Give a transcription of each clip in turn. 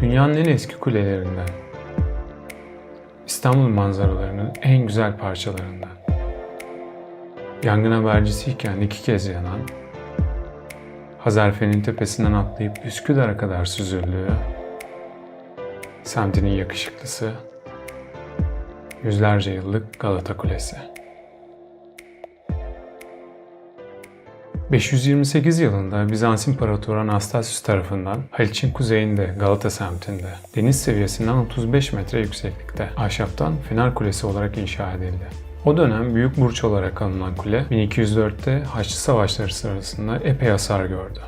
Dünyanın en eski kulelerinden. İstanbul manzaralarının en güzel parçalarından. Yangın habercisiyken iki kez yanan, Hazarfen'in tepesinden atlayıp Üsküdar'a kadar süzüldüğü, semtinin yakışıklısı, yüzlerce yıllık Galata Kulesi. 528 yılında Bizans İmparatoru Anastasius tarafından Haliç'in kuzeyinde Galata semtinde deniz seviyesinden 35 metre yükseklikte ahşaptan Fener Kulesi olarak inşa edildi. O dönem büyük burç olarak anılan kule 1204'te Haçlı Savaşları sırasında epey hasar gördü.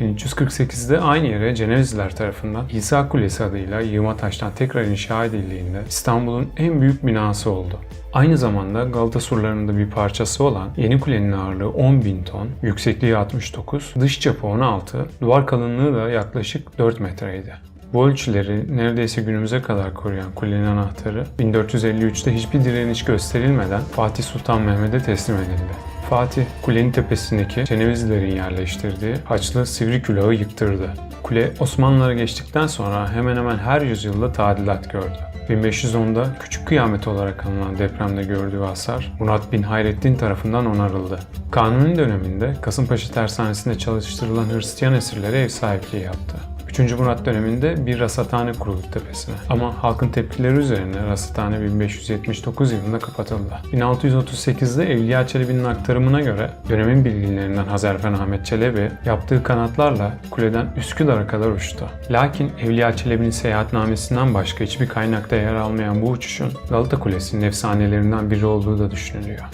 1348'de aynı yere Cenevizliler tarafından İsa Kulesi adıyla yığma taştan tekrar inşa edildiğinde İstanbul'un en büyük binası oldu. Aynı zamanda Galata surlarının bir parçası olan Yeni Kulenin ağırlığı 10.000 ton, yüksekliği 69, dış çapı 16, duvar kalınlığı da yaklaşık 4 metreydi. Bu ölçüleri neredeyse günümüze kadar koruyan kulenin anahtarı 1453'te hiçbir direniş gösterilmeden Fatih Sultan Mehmet'e teslim edildi. Fatih, kulenin tepesindeki Cenevizlilerin yerleştirdiği Haçlı Sivri Külahı yıktırdı. Kule Osmanlılara geçtikten sonra hemen hemen her yüzyılda tadilat gördü. 1510'da Küçük Kıyamet olarak anılan depremde gördüğü hasar Murat bin Hayrettin tarafından onarıldı. Kanuni döneminde Kasımpaşa Tersanesi'nde çalıştırılan Hristiyan esirlere ev sahipliği yaptı. 3. Murat döneminde bir rasathane kuruldu tepesine. Ama halkın tepkileri üzerine rasathane 1579 yılında kapatıldı. 1638'de Evliya Çelebi'nin aktarımına göre dönemin bilginlerinden Hazarfen Ahmet Çelebi yaptığı kanatlarla kuleden Üsküdar'a kadar uçtu. Lakin Evliya Çelebi'nin seyahatnamesinden başka hiçbir kaynakta yer almayan bu uçuşun Galata Kulesi'nin efsanelerinden biri olduğu da düşünülüyor.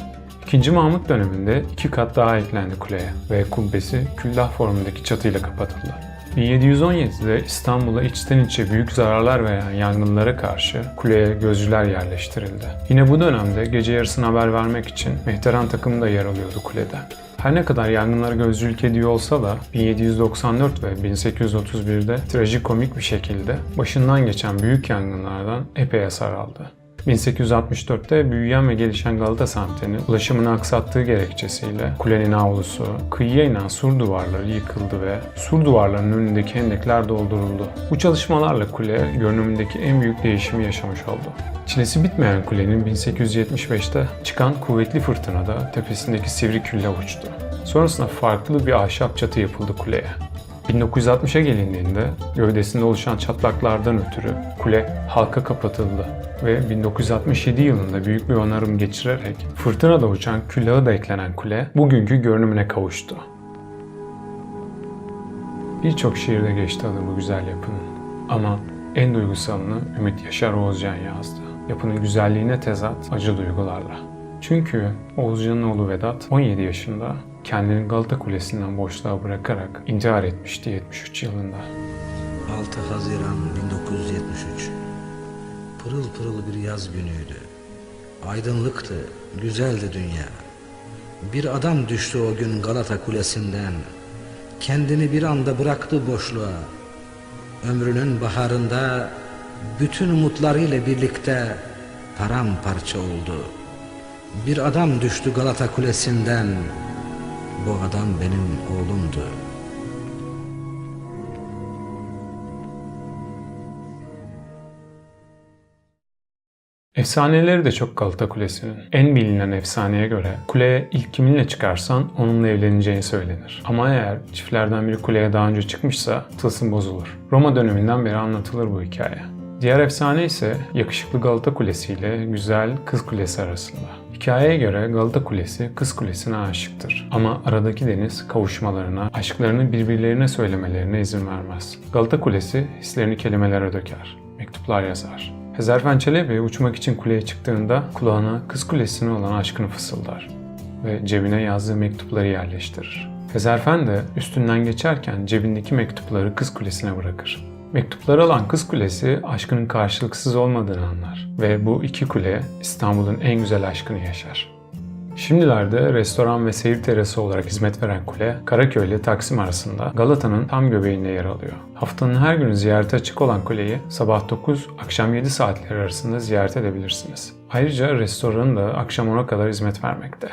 İkinci Mahmut döneminde iki kat daha eklendi kuleye ve kubbesi küllah formundaki çatıyla kapatıldı. 1717'de İstanbul'a içten içe büyük zararlar veren yangınlara karşı kuleye gözcüler yerleştirildi. Yine bu dönemde gece yarısına haber vermek için Mehteran takımı da yer alıyordu kulede. Her ne kadar yangınlara gözcülük ediyor olsa da 1794 ve 1831'de trajikomik bir şekilde başından geçen büyük yangınlardan epey hasar aldı. 1864'te büyüyen ve gelişen Galata semtini ulaşımını aksattığı gerekçesiyle kulenin avlusu, kıyıya inen sur duvarları yıkıldı ve sur duvarlarının önündeki hendekler dolduruldu. Bu çalışmalarla kule görünümündeki en büyük değişimi yaşamış oldu. Çilesi bitmeyen kulenin 1875'te çıkan kuvvetli fırtınada tepesindeki sivri külle uçtu. Sonrasında farklı bir ahşap çatı yapıldı kuleye. 1960'a gelindiğinde gövdesinde oluşan çatlaklardan ötürü kule halka kapatıldı ve 1967 yılında büyük bir onarım geçirerek fırtınada uçan külahı da eklenen kule bugünkü görünümüne kavuştu. Birçok şiirde geçti adı bu güzel yapının ama en duygusalını Ümit Yaşar Oğuzcan yazdı. Yapının güzelliğine tezat acı duygularla. Çünkü Oğuzcan'ın oğlu Vedat 17 yaşında kendini Galata Kulesi'nden boşluğa bırakarak intihar etmişti 73 yılında. 6 Haziran 1973 Pırıl pırıl bir yaz günüydü. Aydınlıktı, güzeldi dünya. Bir adam düştü o gün Galata Kulesi'nden. Kendini bir anda bıraktı boşluğa. Ömrünün baharında bütün umutlarıyla birlikte paramparça oldu. Bir adam düştü Galata Kulesi'nden. Bu adam benim oğlumdu. Efsaneleri de çok Galata Kulesi'nin. En bilinen efsaneye göre kuleye ilk kiminle çıkarsan onunla evleneceğini söylenir. Ama eğer çiftlerden biri kuleye daha önce çıkmışsa tılsım bozulur. Roma döneminden beri anlatılır bu hikaye. Diğer efsane ise yakışıklı Galata Kulesi ile güzel Kız Kulesi arasında. Hikayeye göre Galata Kulesi Kız Kulesi'ne aşıktır. Ama aradaki deniz kavuşmalarına, aşklarını birbirlerine söylemelerine izin vermez. Galata Kulesi hislerini kelimelere döker, mektuplar yazar. Hezarfen Çelebi uçmak için kuleye çıktığında kulağına Kız Kulesi'ne olan aşkını fısıldar ve cebine yazdığı mektupları yerleştirir. Hezarfen de üstünden geçerken cebindeki mektupları Kız Kulesi'ne bırakır. Mektupları alan Kız Kulesi aşkının karşılıksız olmadığını anlar ve bu iki kule İstanbul'un en güzel aşkını yaşar. Şimdilerde restoran ve seyir terası olarak hizmet veren kule, Karaköy ile Taksim arasında Galata'nın tam göbeğinde yer alıyor. Haftanın her günü ziyarete açık olan kuleyi sabah 9, akşam 7 saatleri arasında ziyaret edebilirsiniz. Ayrıca restoranın da akşam 10'a kadar hizmet vermekte.